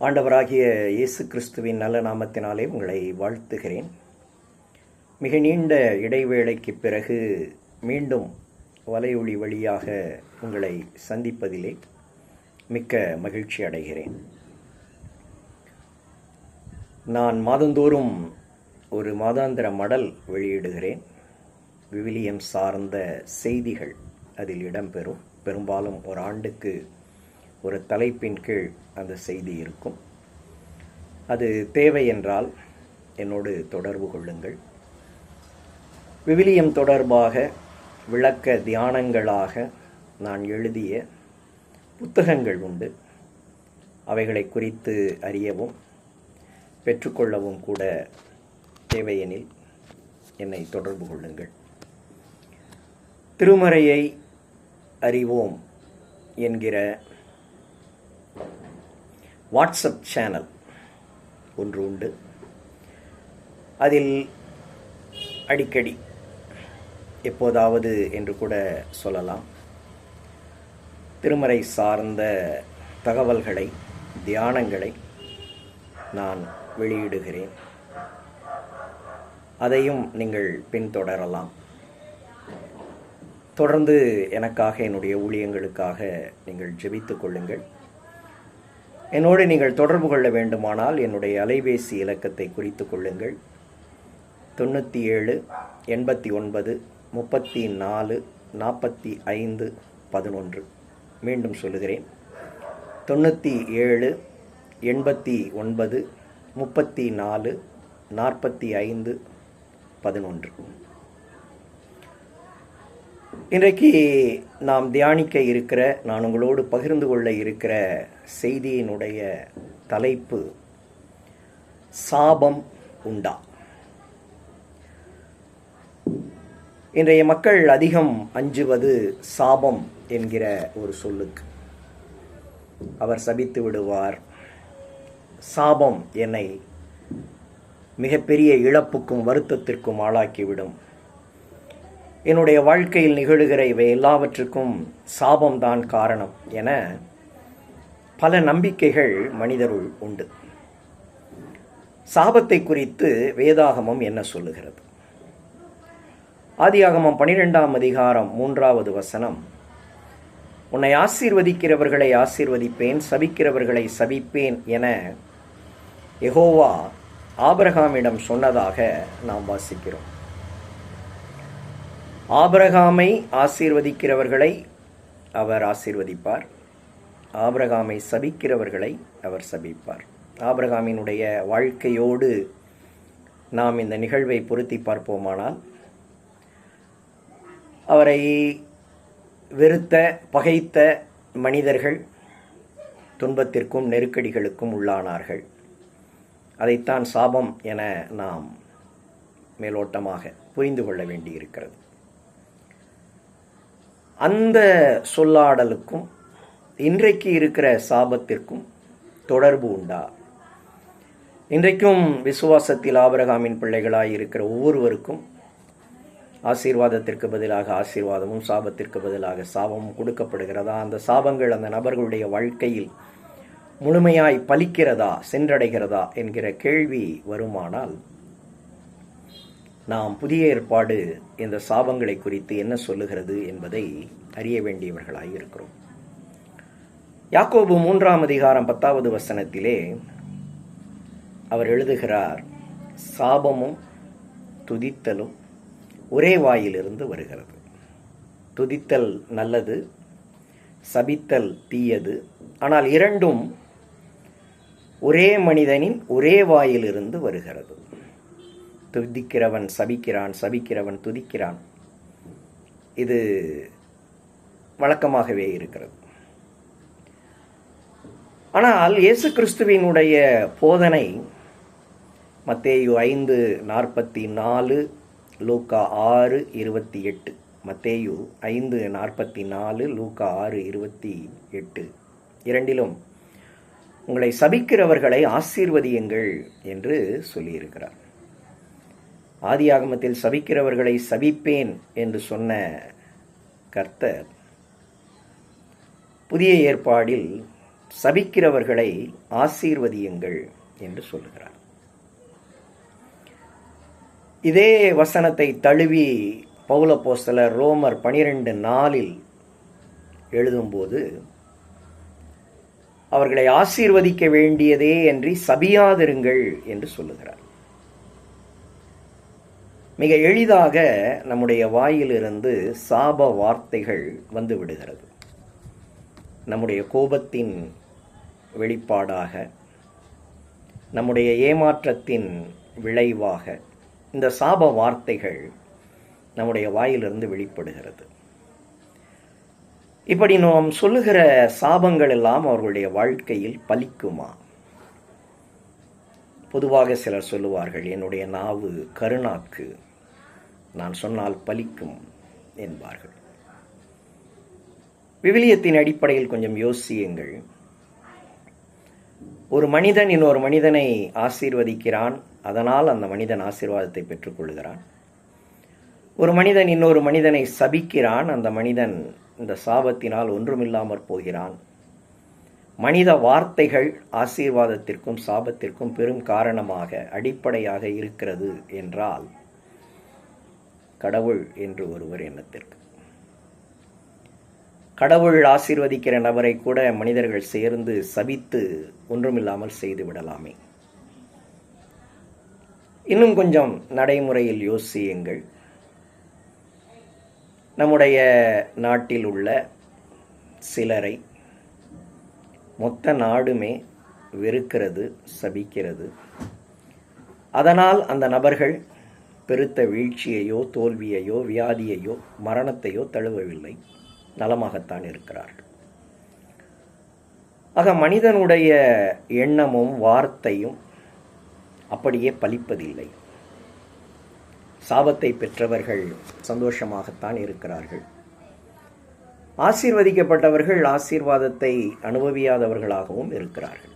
ஆண்டவராகிய இயேசு கிறிஸ்துவின் நல்ல நாமத்தினாலே உங்களை வாழ்த்துகிறேன். மிக நீண்ட இடைவேளைக்கு பிறகு மீண்டும் வலையொளி வழியாக உங்களை சந்திப்பதிலே மிக்க மகிழ்ச்சி அடைகிறேன். நான் மாதந்தோறும் ஒரு மாதாந்திர மடல் வெளியிடுகிறேன். விவிலியம் சார்ந்த செய்திகள் அதில் இடம்பெறும். பெரும்பாலும் ஒரு ஆண்டுக்கு ஒரு தலைப்பின் கீழ் அந்த செய்தி இருக்கும். அது தேவை என்றால் என்னோடு தொடர்பு கொள்ளுங்கள். விவிலியம் தொடர்பாக விளக்க தியானங்களாக நான் எழுதிய புத்தகங்கள் உண்டு. அவைகளை குறித்து அறியவும் பெற்றுக்கொள்ளவும் கூட தேவையெனில் என்னை தொடர்பு கொள்ளுங்கள். திருமறையை அறிவோம் என்கிற வாட்ஸ்அப் சேனல் ஒன்று உண்டு. அதில் அடிக்கடி எப்போதாவது என்று கூட சொல்லலாம். திருமறை சார்ந்த தகவல்களை தியானங்களை நான் வெளியிடுகிறேன். அதையும் நீங்கள் பின்தொடரலாம். தொடர்ந்து எனக்காக என்னுடைய ஊழியங்களுக்காக நீங்கள் ஜெபித்துக் கொள்ளுங்கள். என்னோடு நீங்கள் தொடர்பு கொள்ள வேண்டுமானால் என்னுடைய அலைபேசி இலக்கத்தை குறித்து கொள்ளுங்கள். தொண்ணூற்றி ஏழு எண்பத்தி ஒன்பது முப்பத்தி நாலு நாற்பத்தி ஐந்து பதினொன்று. மீண்டும் சொல்லுகிறேன். தொண்ணூற்றி ஏழு எண்பத்தி ஒன்பது முப்பத்தி நாலு நாற்பத்தி ஐந்து பதினொன்று. இன்றைக்கு நாம் தியானிக்க இருக்கிற நான் உங்களோடு பகிர்ந்து கொள்ள இருக்கிற செய்தியினுடைய தலைப்பு சாபம் உண்டா? இன்றைய மக்கள் அதிகம் அஞ்சுவது சாபம் என்கிற ஒரு சொல்லுக்கு. அவர் சபித்து விடுவார் சாபம் என்னை மிகப்பெரிய இழப்புக்கும் வருத்தத்திற்கும் ஆளாக்கிவிடும். என்னுடைய வாழ்க்கையில் நிகழுகிற இவை எல்லாவற்றுக்கும் சாபம்தான் காரணம் என பல நம்பிக்கைகள் மனிதருள் உண்டு. சாபத்தை குறித்து வேதாகமம் என்ன சொல்லுகிறது? ஆதியாகமம் பனிரெண்டாம் அதிகாரம் மூன்றாவது வசனம். உன்னை ஆசீர்வதிக்கிறவர்களை ஆசீர்வதிப்பேன் சபிக்கிறவர்களை சபிப்பேன் என எகோவா ஆபரகாமிடம் சொன்னதாக நாம் வாசிக்கிறோம். ஆபரகாமை ஆசீர்வதிக்கிறவர்களை அவர் ஆசீர்வதிப்பார். ஆபிரகாமை சபிக்கிறவர்களை அவர் சபிப்பார். ஆபிரகாமினுடைய வாழ்க்கையோடு நாம் இந்த நிகழ்வை பொருத்தி பார்ப்போமானால் அவரை வெறுத்த பகைத்த மனிதர்கள் துன்பத்திற்கும் நெருக்கடிகளுக்கும் உள்ளானார்கள். அதைத்தான் சாபம் என நாம் மேலோட்டமாக புரிந்து கொள்ள வேண்டியிருக்கிறது. அந்த சொல்லாடலுக்கும் இன்றைக்கு இருக்கிற சாபத்திற்கும் தொடர்பு உண்டா? இன்றைக்கும் விசுவாசத்தில் ஆபரகாமின் பிள்ளைகளாய் இருக்கிற ஒவ்வொருவருக்கும் ஆசீர்வாதத்திற்கு பதிலாக ஆசீர்வாதமும் சாபத்திற்கு பதிலாக சாபமும் கொடுக்கப்படுகிறதா? அந்த சாபங்கள் அந்த நபர்களுடைய வாழ்க்கையில் முழுமையாய் பலிக்கிறதா சென்றடைகிறதா என்கிற கேள்வி வருமானால் நாம் புதிய ஏற்பாடு இந்த சாபங்களை குறித்து என்ன சொல்லுகிறது என்பதை அறிய வேண்டியவர்களாக இருக்கிறோம். யாக்கோபு மூன்றாம் அதிகாரம் பத்தாவது வசனத்திலே அவர் எழுதுகிறார் சாபமும் துதித்தலும் ஒரே வாயிலிருந்து வருகிறது. துதித்தல் நல்லது சபித்தல் தீயது. ஆனால் இரண்டும் ஒரே மனிதனின் ஒரே வாயிலிருந்து வருகிறது. துதிக்கிறவன் சபிக்கிறான் சபிக்கிறவன் துதிக்கிறான். இது வழக்கமாகவே இருக்கிறது. ஆனால் இயேசு கிறிஸ்துவினுடைய போதனை மத்தேயு ஐந்து நாற்பத்தி நாலு லூக்கா ஆறு இருபத்தி எட்டு. மத்தேயு ஐந்து நாற்பத்தி நாலு லூக்கா ஆறு இருபத்தி எட்டு. இரண்டிலும் உங்களை சபிக்கிறவர்களை ஆசீர்வதியுங்கள் என்று சொல்லியிருக்கிறார். ஆதியாகமத்தில் சபிக்கிறவர்களை சபிப்பேன் என்று சொன்ன கர்த்தர் புதிய ஏற்பாடில் சபிக்கிறவர்களை ஆசீர்வதியுங்கள் என்று சொல்லுகிறார். இதே வசனத்தை தழுவி பௌல ரோமர் பனிரெண்டு நாளில் எழுதும்போது அவர்களை ஆசீர்வதிக்க வேண்டியதே என்று சபியாதிருங்கள் என்று சொல்லுகிறார். மிக எளிதாக நம்முடைய வாயிலிருந்து சாப வார்த்தைகள் வந்து விடுகிறது. நம்முடைய கோபத்தின் வெளிப்பாடாக நம்முடைய ஏமாற்றத்தின் விளைவாக இந்த சாப வார்த்தைகள் நம்முடைய வாயிலிருந்து வெளிப்படுகிறது. இப்படி நாம் சொல்லுகிற சாபங்கள் எல்லாம் அவர்களுடைய வாழ்க்கையில் பலிக்குமா? பொதுவாக சிலர் சொல்லுவார்கள் என்னுடைய நாவு கருணாக்கு நான் சொன்னால் பலிக்கும் என்பார்கள். விவிலியத்தின் அடிப்படையில் கொஞ்சம் யோசியுங்கள். ஒரு மனிதன் இன்னொரு மனிதனை ஆசீர்வதிக்கிறான் அதனால் அந்த மனிதன் ஆசீர்வாதத்தை பெற்றுக்கொள்கிறான் ஒரு மனிதன் இன்னொரு மனிதனை சபிக்கிறான் அந்த மனிதன் இந்த சாபத்தினால் ஒன்றுமில்லாமற் போகிறான். மனித வார்த்தைகள் ஆசீர்வாதத்திற்கும் சாபத்திற்கும் பெரும் காரணமாக அடிப்படையாக இருக்கிறது என்றால் கடவுள் என்று ஒருவர் எண்ணத்திற்கு கடவுள் ஆசீர்வதிக்கிற நபரை கூட மனிதர்கள் சேர்ந்து சபித்து ஒன்றுமில்லாமல் செய்து விடலாமே. இன்னும் கொஞ்சம் நடைமுறையில் யோசியுங்கள். நம்முடைய நாட்டில் உள்ள சிலரை மொத்த நாடுமே வெறுக்கிறது சபிக்கிறது. அதனால் அந்த நபர்கள் பெருத்த வீழ்ச்சியையோ தோல்வியையோ வியாதியையோ மரணத்தையோ தழுவவில்லை. நலமாகத்தான் இருக்கிறார்கள். ஆக மனிதனுடைய எண்ணமும் வார்த்தையும் அப்படியே பலிப்பதில்லை. சாபத்தை பெற்றவர்கள் சந்தோஷமாகத்தான் இருக்கிறார்கள். ஆசீர்வதிக்கப்பட்டவர்கள் ஆசீர்வாதத்தை அனுபவியாதவர்களாகவும் இருக்கிறார்கள்.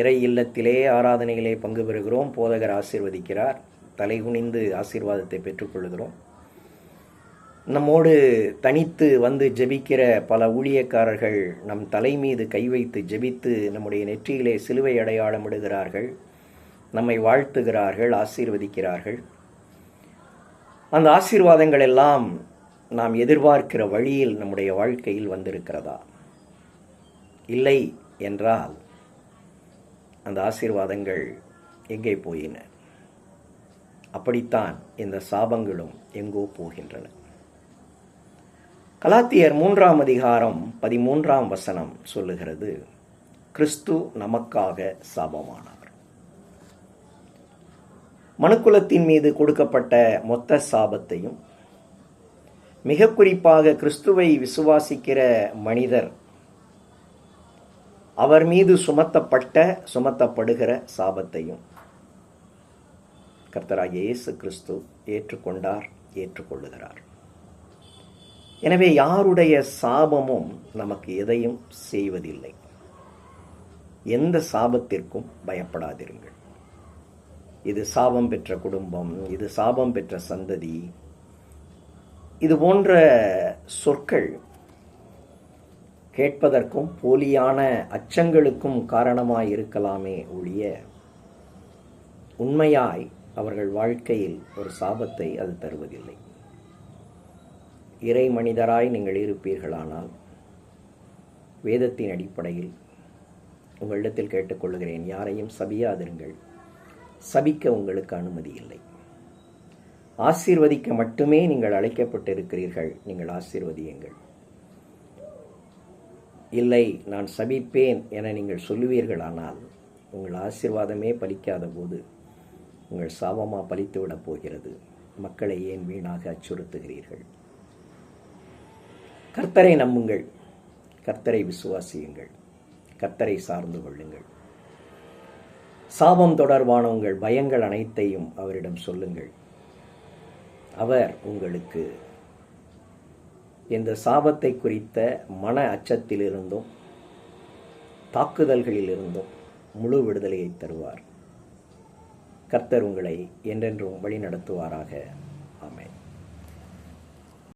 இறை இல்லத்திலே ஆராதனையிலே பங்கு பெறுகிறோம் போதகர் ஆசீர்வதிக்கிறார் தலைகுனிந்து ஆசீர்வாதத்தை பெற்றுக்கொள்கிறோம். நம்மோடு தனித்து வந்து ஜெபிக்கிற பல ஊழியக்காரர்கள் நம் தலை மீது கை வைத்து ஜெபித்து நம்முடைய நெற்றியிலே சிலுவை அடையாளமிடுகிறார்கள் நம்மை வாழ்த்துகிறார்கள் ஆசீர்வதிக்கிறார்கள். அந்த ஆசீர்வாதங்கள் எல்லாம் நாம் எதிர்பார்க்கிற வழியில் நம்முடைய வாழ்க்கையில் வந்திருக்கிறதா? இல்லை என்றால் அந்த ஆசீர்வாதங்கள் எங்கே போயின? அப்படித்தான் இந்த சாபங்களும் எங்கோ போகின்றன. கலாத்தியர் மூன்றாம் அதிகாரம் பதிமூன்றாம் வசனம் சொல்லுகிறது கிறிஸ்து நமக்காக சாபமானார் மனுக்குலத்தின் மீது கொடுக்கப்பட்ட மொத்த சாபத்தையும் மிக குறிப்பாக கிறிஸ்துவை விசுவாசிக்கிற மனிதர் அவர் மீது சுமத்தப்பட்ட சுமத்தப்படுகிற சாபத்தையும் கர்த்தராகிய இயேசு கிறிஸ்து ஏற்றுக்கொண்டார் ஏற்றுக்கொள்ளுகிறார். எனவே யாருடைய சாபமும் நமக்கு எதையும் செய்வதில்லை. எந்த சாபத்திற்கும் பயப்படாதிருங்கள். இது சாபம் பெற்ற குடும்பம் இது சாபம் பெற்ற சந்ததி. இது போன்ற சொற்கள் கேட்பதற்கும் போலியான அச்சங்களுக்கும் காரணமாய் இருக்கலாமே ஒழிய உண்மையாய் அவர்கள் வாழ்க்கையில் ஒரு சாபத்தை அது தருவதில்லை. இறை மனிதராய் நீங்கள் இருப்பீர்களானால் வேதத்தின் அடிப்படையில் உங்களிடத்தில் கேட்டுக்கொள்கிறேன் யாரையும் சபியாதிருங்கள். சபிக்க உங்களுக்கு அனுமதி இல்லை. ஆசீர்வதிக்க மட்டுமே நீங்கள் அழைக்கப்பட்டிருக்கிறீர்கள் நீங்கள் ஆசீர்வதியுங்கள். இல்லை நான் சபிப்பேன் என நீங்கள் சொல்லுவீர்களானால் உங்கள் ஆசீர்வாதமே பலிக்காத போது உங்கள் சாபமாக பலித்து விடப் போகிறது. மக்களை ஏன் வீணாக அச்சுறுத்துகிறீர்கள்? கர்த்தரை நம்புங்கள். கர்த்தரை விசுவாசியுங்கள். கர்த்தரை சார்ந்து கொள்ளுங்கள். சாபம் தொடர்பான உங்கள் பயங்கள் அனைத்தையும் அவரிடம் சொல்லுங்கள். அவர் உங்களுக்கு இந்த சாபத்தை குறித்த மன அச்சத்திலிருந்தும் தாக்குதல்களிலிருந்தும் முழு விடுதலையை தருவார். கர்த்தர் உங்களை என்றென்றும் வழி நடத்துவாராக